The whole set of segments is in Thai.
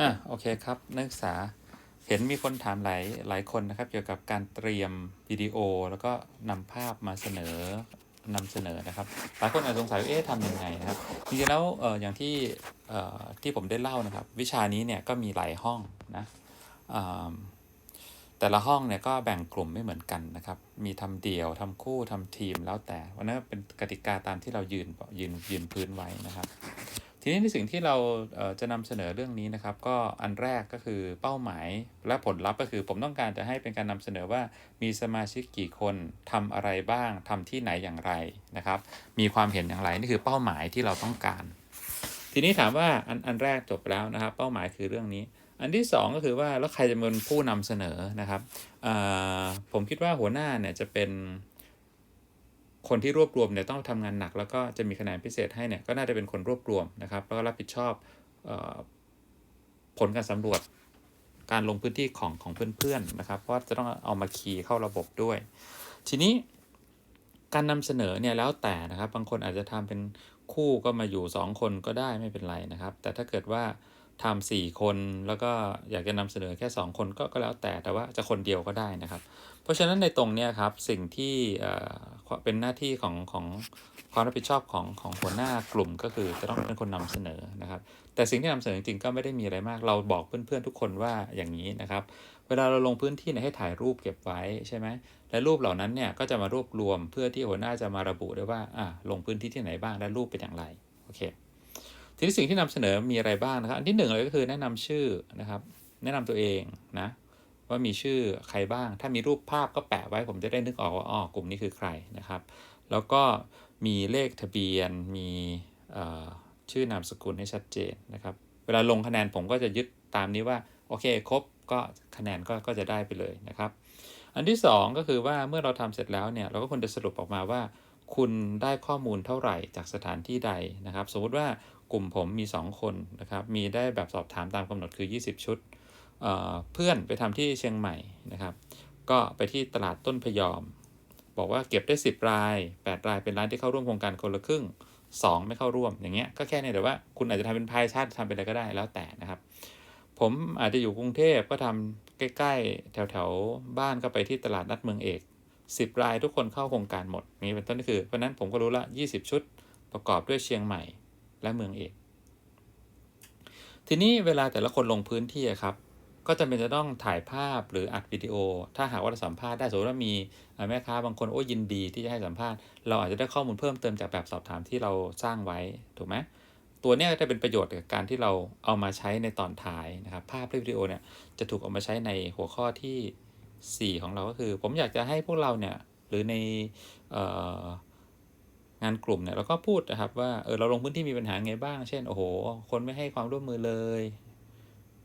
อะโอเคครับ นักศึกษาเห็นมีคนถามหลายหลายคนนะครับ เกี่ยวกับการเตรียมวิดีโอ แล้วก็นำภาพมาเสนอนำเสนอนะครับ หลายคนอาจสงสัยว่าเอ๊ะทำยังไงนะครับจริงๆแล้วเอออย่างที่เอ่อที่ผมได้เล่านะครับ วิชานี้เนี่ยก็มีหลายห้องนะแต่ละห้องเนี่ยก็แบ่งกลุ่มไม่เหมือนกันนะครับ มีทำเดี่ยวทำคู่ทำทีมแล้วแต่วันนั้นเป็นกติกาตามที่เรายืนยืนยืนพื้นไว้นะครับ ทีนี้ในสิ่งที่เราจะนำเสนอเรื่องนี้นะครับ ก็อันแรกก็คือเป้าหมายและผลลัพธ์ก็คือ ผมต้องการจะให้เป็นการนำเสนอว่ามีสมาชิกกี่คนทำอะไรบ้างทำที่ไหนอย่างไรนะครับ มีความเห็นอย่างไรนี่คือเป้าหมายที่เราต้องการ ทีนี้ถามว่าอันอันแรกจบแล้วนะครับ เป้าหมายคือเรื่องนี้ อันที่สองก็คือว่าแล้วใครจะเป็นผู้นำเสนอนะครับผมคิดว่าหัวหน้าเนี่ยจะเป็น คนที่รวบรวมเนี่ยต้องทำงานหนัก แล้วก็จะมีคะแนนพิเศษให้เนี่ยก็น่าจะเป็นคนรวบรวมนะครับแล้วก็รับผิดชอบออผลการสำรวจการลงพื้นที่ของของเพื่อนๆนะครับ เพราะว่าจะต้องเอามาคีย์เข้าระบบด้วย ทีนี้การนำเสนอเนี่ยแล้วแต่นะครับ บางคนอาจจะทำเป็นคู่ก็มาอยู่ 2 คนก็ได้ไม่เป็นไรนะครับ แต่ถ้าเกิดว่าทำสี่คนแล้วก็อยากจะนำเสนอแค่ 2 คนก็ก็แล้วแต่แต่ว่าจะคนเดียวก็ได้นะครับ เพราะฉะนั้นในตรงเนี้ยครับสิ่งที่ เป็นหน้าที่ของของความรับผิดชอบของของหัวหน้ากลุ่มก็คือจะต้องเป็นคนนำเสนอนะครับ แต่สิ่งที่นำเสนอจริงๆก็ไม่ได้มีอะไรมาก เราบอกเพื่อนๆทุกคนว่าอย่างนี้นะครับ เวลาเราลงพื้นที่เนี่ยให้ถ่ายรูปเก็บไว้ใช่ไหมและรูปเหล่านั้นเนี่ยก็จะมารวบรวมเพื่อที่หัวหน้าจะมาระบุได้ว่าอ่าลงพื้นที่ที่ไหนบ้างและรูปเป็นอย่างไรโอเคทีนี้สิ่งที่นำเสนอมีอะไรบ้างนะครับ อันที่หนึ่งเลยก็คือแนะนำชื่อนะครับ แนะนำตัวเองนะ ว่ามีชื่อใครบ้าง ถ้ามีรูปภาพก็แปะไว้ผมจะได้นึกออกว่าอ๋อกลุ่มนี้คือใครนะครับ แล้วก็มีเลขทะเบียนมีชื่อนามสกุลให้ชัดเจนนะครับ เวลาลงคะแนนผมก็จะยึดตามนี้ว่าโอเคครบก็คะแนนก็ก็จะได้ไปเลยนะครับ อันที่สองก็คือว่าเมื่อเราทำเสร็จแล้วเนี่ยเราก็ควรจะสรุปออกมาว่า คุณได้ข้อมูลเท่าไหร่จากสถานที่ใดนะครับ สมมุติว่ากลุ่มผมมี 2 คนนะครับ มีได้แบบสอบถามตามกำหนดคือ 20 ชุด เพื่อนไปทำที่เชียงใหม่นะครับ ก็ไปที่ตลาดต้นพยอม บอกว่าเก็บได้ 10 ราย 8 รายเป็นร้านที่เข้าร่วมโครงการคนละครึ่ง 2 ไม่เข้าร่วมอย่างเงี้ยก็แค่นี้แต่ว่าคุณอาจจะทำเป็นพายชาติทำเป็นอะไรก็ได้แล้วแต่นะครับ ผมอาจจะอยู่กรุงเทพก็ทำใกล้ๆ แถวๆ บ้านก็ไปที่ตลาดนัดเมืองเอก 10 รายทุกคนเข้าโครงการหมดนี้เป็นต้นนี่คือเพราะนั้นผมก็รู้ละ 20 ชุดประกอบด้วยเชียงใหม่และเมืองเอก ทีนี้เวลาแต่ละคนลงพื้นที่ครับ ก็จำเป็นจะต้องถ่ายภาพหรืออัดวิดีโอ ถ้าหากว่าเราสัมภาษณ์ได้สมมติว่ามีแม่ค้าบางคนโอ้ยินดีที่จะให้สัมภาษณ์เราอาจจะได้ข้อมูลเพิ่มเติมจากแบบสอบถามที่เราสร้างไว้ถูกไหมตัวนี้ก็จะเป็นประโยชน์กับการที่เราเอามาใช้ในตอนท้ายนะครับภาพและวิดีโอเนี่ยจะถูกเอามาใช้ในหัวข้อที่ 4 ของเราก็คือ ผมอยากจะให้พวกเราเนี่ยหรือในงานกลุ่มเนี่ยเราก็พูดนะครับว่าเออเราลงพื้นที่มีปัญหาไงบ้าง เช่นโอ้โห คนไม่ให้ความร่วมมือเลย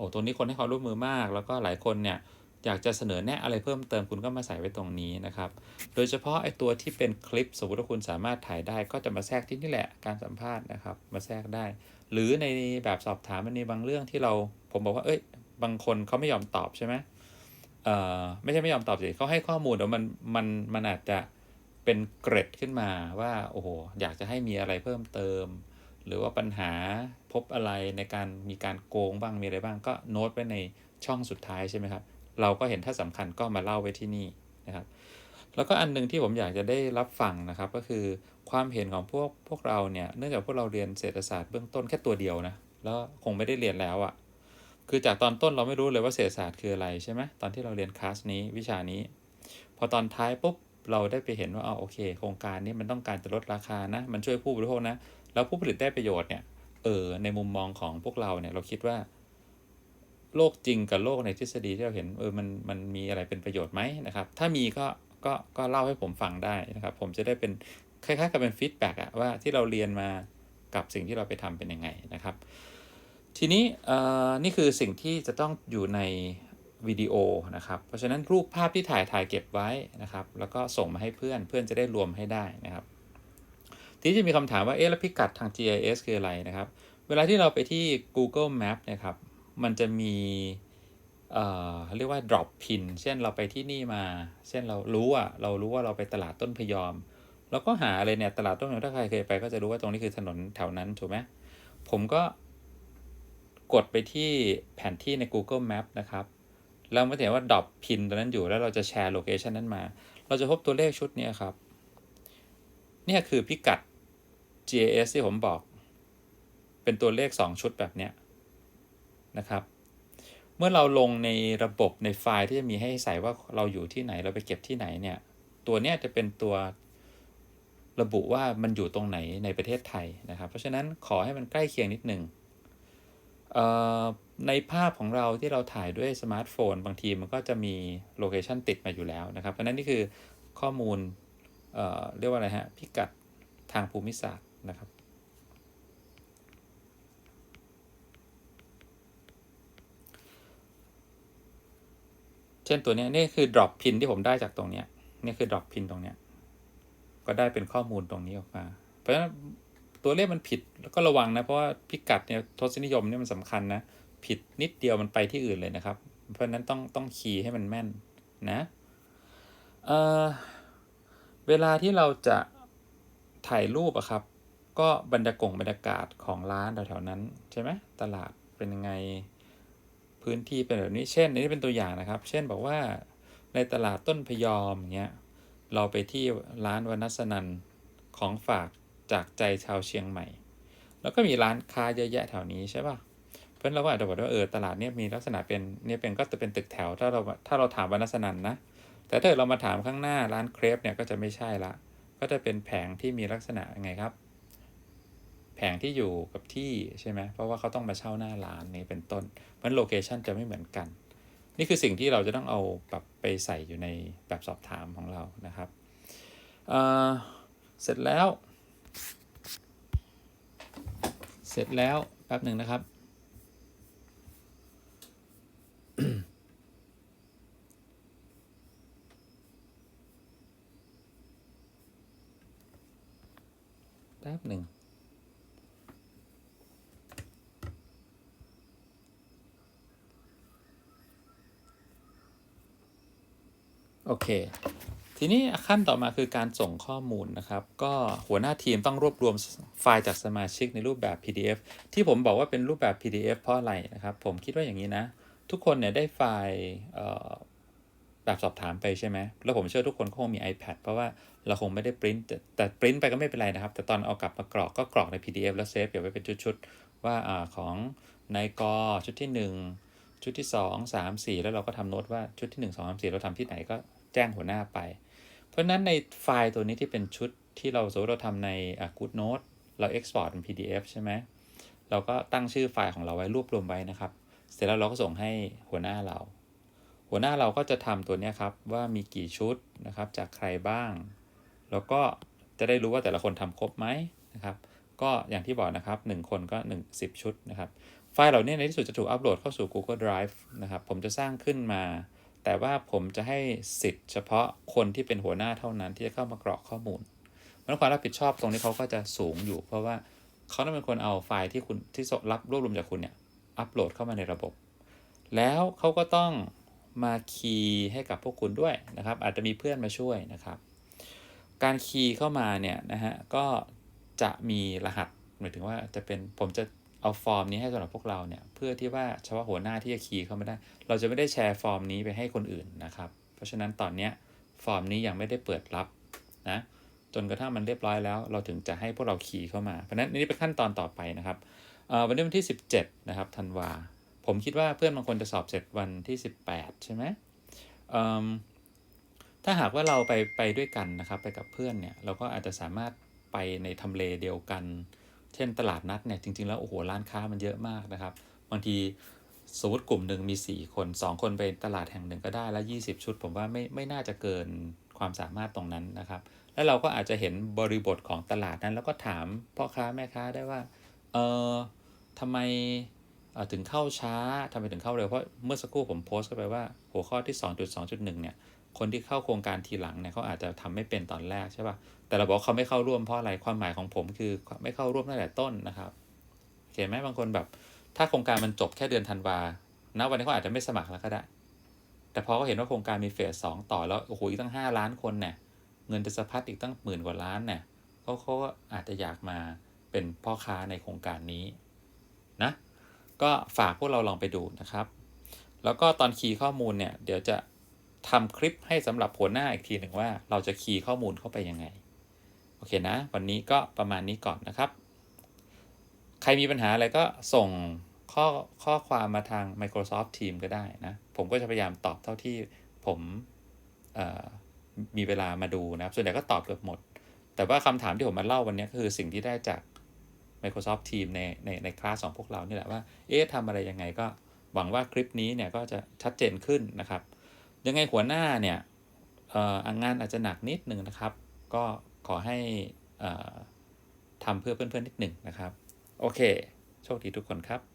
โอ้ตรงนี้คนให้ความร่วมมือมาก แล้วก็หลายคนเนี่ยอยากจะเสนอแนะอะไรเพิ่มเติมคุณก็มาใส่ไว้ตรงนี้นะครับ โดยเฉพาะไอ้ตัวที่เป็นคลิปสมมติว่าคุณสามารถถ่ายได้ก็จะมาแทรกที่นี่แหละการสัมภาษณ์นะครับ มาแทรกได้ หรือในแบบสอบถามมันมีบางเรื่องที่เราผมบอกว่าเอ้ย บางคนเขาไม่ยอมตอบใช่ไหมเอ่อไม่ใช่ไม่ยอมตอบสิเขาให้ข้อมูลแต่มันมันมันอาจจะเป็นเกร็ดขึ้นมาว่าโอ้โหอยากจะให้มีอะไรเพิ่มเติม หรือว่าปัญหาพบอะไรในการมีการโกงบ้างมีอะไรบ้างก็โน้ตไว้ในช่องสุดท้ายใช่ไหมครับ เราก็เห็นถ้าสำคัญก็มาเล่าไว้ที่นี่นะครับ แล้วก็อันหนึงที่ผมอยากจะได้รับฟังนะครับ ก็คือความเห็นของพวกพวกเราเนี่ยเนื่องจากพวกเราเรียนเศรษฐศาสตร์เบื้องต้นแค่ตัวเดียวนะแล้วคงไม่ได้เรียนแล้วอะ่ะคือจากตอนต้นเราไม่รู้เลยว่าเศรษฐศาสตร์คืออะไรใช่ไหมตอนที่เราเรียนคลาสนี้วิชานี้ พอตอนท้ายปุ๊บเราได้ไปเห็นว่าอ๋อโอเค โครงการนี้มันต้องการจะลดราคานะ มันช่วยผู้บริโภคนะ แล้วผู้ผลิตได้ประโยชน์เนี่ย เออ ในมุมมองของพวกเราเนี่ย เราคิดว่า โลกจริงกับโลกในทฤษฎีที่เราเห็น เออ มัน มันมีอะไรเป็นประโยชน์ไหมนะครับ ถ้ามีก็ ก็ ก็เล่าให้ผมฟังได้นะครับ ผมจะได้เป็น คล้ายๆ กับเป็นฟีดแบ็กอะว่าที่เราเรียนมากับสิ่งที่เราไปทำเป็นยังไงนะครับ ทีนี้เอ่อนี่คือสิ่งที่จะต้องอยู่ในวิดีโอนะครับ เพราะฉะนั้นรูปภาพที่ถ่ายถ่ายเก็บไว้นะครับ แล้วก็ส่งมาให้เพื่อนเพื่อนจะได้รวมให้ได้นะครับ ทีนี้จะมีคำถามว่าเอ๊ะแล้วพิกัดทาง GIS คืออะไรนะครับ เวลาที่เราไปที่ Google Map นะครับ มันจะมีเอ่อเรียกว่า drop pin เช่นเราไปที่นี่มา เช่นเรารู้อะเรารู้ว่าเราไปตลาดต้นพยอมเราก็หาอะไรเนี่ยตลาดต้นพยอมถ้าใครเคยไปก็จะรู้ว่าตรงนี้คือถนนแถวนั้นถูกไหมผมก็กดไปที่แผนที่ใน Google Map นะครับเราไม่เห็นว่าดรอปพินตัวนั้นอยู่แล้วเราจะแชร์โลเคชันนั้นมา เราจะพบตัวเลขชุดนี้ครับ นี่คือพิกัด GIS ที่ผมบอก เป็นตัวเลข 2 ชุดแบบเนี้ยนะครับ เมื่อเราลงในระบบในไฟล์ที่จะมีให้ใส่ว่าเราอยู่ที่ไหนเราไปเก็บที่ไหนเนี่ย ตัวเนี้ยจะเป็นตัวระบุว่ามันอยู่ตรงไหนในประเทศไทยนะครับ เพราะฉะนั้นขอให้มันใกล้เคียงนิดหนึ่งในภาพของเราที่เราถ่ายด้วยสมาร์ทโฟน บางทีมันก็จะมีโลเคชันติดมาอยู่แล้วนะครับ เพราะฉะนั้นนี่คือข้อมูลเเรียกว่าอะไรฮะพิกัดทางภูมิศาสตร์ นะครับ เช่นตัวนี้นี่คือ drop pin ที่ผมได้จากตรงนี้นี่คือ drop pin ตรงนี้ก็ได้เป็นข้อมูลตรงนี้ออกมา เพราะฉะนั้นตัวเลขมันผิดแล้วก็ระวังนะเพราะว่าพิกัดเนี่ยทศนิยมเนี่ยมันสำคัญนะผิดนิดเดียวมันไปที่อื่นเลยนะครับ เพราะฉะนั้นต้องต้องคีย์ให้มันแม่นนะเเวลาที่เราจะถ่ายรูปอะครับ ก็บรรยากงบรรยากาศของร้านแถวๆนั้นใช่ไหมตลาดเป็นยังไงพื้นที่เป็นแบบนี้เช่นอันนี้เป็นตัวอย่างนะครับ เช่นบอกว่าในตลาดต้นพยอมเงี้ยเราไปที่ร้านวนัสนันของฝากจากใจชาวเชียงใหม่ แล้วก็มีร้านค้าเยอะแยะแถวนี้ใช่ป่ะเพราะฉะนั้นเราก็อาจจะบอกว่าเออตลาดเนี้ยมีลักษณะเป็นเนี่ยเป็นก็จะเป็นตึกแถวถ้าเราถ้าเราถามวนัสนันนะแต่ถ้าเรามาถามข้างหน้าร้านเครปเนี่ยก็จะไม่ใช่ละก็จะเป็นแผงที่มีลักษณะยังไงครับ ผงที่อยู่กับที่ใช่ไหมเพราะว่าเขาต้องมาเช่าหน้าร้านนี่เป็นต้น เพราะฉะนั้นโลเคชันจะไม่เหมือนกัน นี่คือสิ่งที่เราจะต้องเอาแบบไปใส่อยู่ในแบบสอบถามของเรานะครับเเสร็จแล้ว เสร็จแล้วแป๊บหนึ่งนะครับแป๊บหนึ่ง โอเค ทีนี้ขั้นต่อมาคือการส่งข้อมูลนะครับ ก็หัวหน้าทีมต้องรวบรวมไฟล์จากสมาชิกในรูปแบบ PDF ที่ผมบอกว่าเป็นรูปแบบ PDF เพราะอะไรนะครับ ผมคิดว่าอย่างนี้นะ ทุกคนเนี่ยได้ไฟล์แบบสอบถามไปใช่ไหม แล้วผมเชื่อทุกคนคงมี iPad เพราะว่าเราคงไม่ได้ปริ้นแต่ปริ้นไปก็ไม่เป็นไรนะครับ แต่ตอนเอากลับมากรอกก็กรอกใน PDF แล้วเซฟเก็บไว้เป็นชุดๆ ว่าอของนายกชุดที่ 1 ชุดที่ 2 3 4 แล้วเราก็ทำโน้ตว่าชุดที่ 1 2 3 4 เราทำที่ไหนก็ แจ้งหัวหน้าไป เพราะนั้นในไฟล์ตัวนี้ที่เป็นชุดที่เราสมมติเราทำใน Good Note เรา Export เป็น PDF ใช่ไหมเราก็ตั้งชื่อไฟล์ของเราไว้รวบรวมไว้นะครับ เสร็จแล้วเราก็ส่งให้หัวหน้าเรา หัวหน้าเราก็จะทำตัวนี้ครับว่ามีกี่ชุดนะครับ จากใครบ้าง แล้วก็จะได้รู้ว่าแต่ละคนทำครบไหมนะครับ ก็อย่างที่บอกนะครับ 1 คนก็ 1 10 ชุดนะครับ ไฟล์เหล่านี้ในที่สุดจะถูกอัปโหลดเข้าสู่ Google Drive นะครับ ผมจะสร้างขึ้นมา แต่ว่าผมจะให้สิทธิ์เฉพาะคนที่เป็นหัวหน้าเท่านั้นที่จะเข้ามากรอกข้อมูลเพราะฉะนั้นความรับผิดชอบตรงนี้เขาก็จะสูงอยู่ เพราะว่าเขาต้องเป็นคนเอาไฟล์ที่คุณที่รับรวบรวมจากคุณเนี่ยอัปโหลดเข้ามาในระบบ แล้วเขาก็ต้องมาคีย์ให้กับพวกคุณด้วยนะครับ อาจจะมีเพื่อนมาช่วยนะครับ การคีย์เข้ามาเนี่ยนะฮะก็จะมีรหัสหมายถึงว่าจะเป็นผมจะ เอาฟอร์มนี้ให้สำหรับพวกเราเนี่ยเพื่อที่ว่าเฉพาะหัวหน้าที่จะคีย์เข้ามาได้ เราจะไม่ได้แชร์ฟอร์มนี้ไปให้คนอื่นนะครับ เพราะฉะนั้นตอนนี้ฟอร์มนี้ยังไม่ได้เปิดรับนะจนกระทั่งมันเรียบร้อยแล้ว เราถึงจะให้พวกเราคีย์เข้ามา เพราะฉะนั้นนี่เป็นขั้นตอนต่อไปนะครับวันนี้วันที่ 17 นะครับธันวา ผมคิดว่าเพื่อนบางคนจะสอบเสร็จวันที่ 18 ใช่ไหมถ้าหากว่าเราไปไปด้วยกันนะครับ ไปกับเพื่อนเนี่ยเราก็อาจจะสามารถไปในทำเลเดียวกัน เช่นตลาดนัดเนี่ยจริง ๆ แล้วโอ้โหร้านค้ามันเยอะมากนะครับ บางทีสมมติกลุ่มหนึ่งมี 4 คน 2 คนไปตลาดแห่งหนึ่งก็ได้แล้ว20 ชุด ผมว่าไม่ไม่น่าจะเกินความสามารถตรงนั้นนะครับ แล้วเราก็อาจจะเห็นบริบทของตลาดนั้น แล้วก็ถามพ่อค้าแม่ค้าได้ว่าเออทำไมถึงเข้าช้าทำไมถึงเข้าเร็วเพราะเมื่อสักครู่ผมโพสต์ไปว่าหัวข้อที่ 2.2.1 เนี่ย คนที่เข้าโครงการทีหลังเนี่ยเขาอาจจะทำไม่เป็นตอนแรกใช่ป่ะแต่เราบอกเขาไม่เข้าร่วมเพราะอะไรความหมายของผมคือไม่เข้าร่วมตั้งแต่ต้นนะครับเห็นไหมบางคนแบบ ถ้าโครงการมันจบแค่เดือนธันวาณวันนี้เขาอาจจะไม่สมัครแล้วก็ได้ แต่พอเขาเห็นว่าโครงการมีเฟสสองต่อแล้วโอ้โหอีกตั้ง 5 ล้านคนเนี่ยเงินจะสะพัดอีกตั้งหมื่นกว่าล้านเนี่ยเขาเขาก็อาจจะอยากมาเป็นพ่อค้าในโครงการนี้นะก็ฝากพวกเราลองไปดูนะครับ แล้วก็ตอนคีย์ข้อมูลเนี่ยเดี๋ยวจะ ทำคลิปให้สำหรับหัวหน้าอีกทีหนึ่งว่าเราจะคีย์ข้อมูลเข้าไปยังไง โอเคนะ วันนี้ก็ประมาณนี้ก่อนนะครับ ใครมีปัญหาอะไรก็ส่งข้อข้อความมาทาง Microsoft Team ก็ได้นะ ผมก็จะพยายามตอบเท่าที่ผมมีเวลามาดูนะครับ ส่วนใหญ่ก็ตอบเกือบหมด แต่ว่าคำถามที่ผมมาเล่าวันนี้ก็คือสิ่งที่ได้จาก Microsoft Team ในในในคลาสของพวกเรานี่แหละว่า เอ๊ะทำอะไรยังไงก็หวังว่าคลิปนี้เนี่ยก็จะชัดเจนขึ้นนะครับ ยังไงหัวหน้าเนี่ยงานอาจจะหนักนิดหนึ่งนะครับ ก็ขอให้ทำเพื่อเพื่อนๆนิดหนึ่งนะครับ โอเค โชคดีทุกคนครับ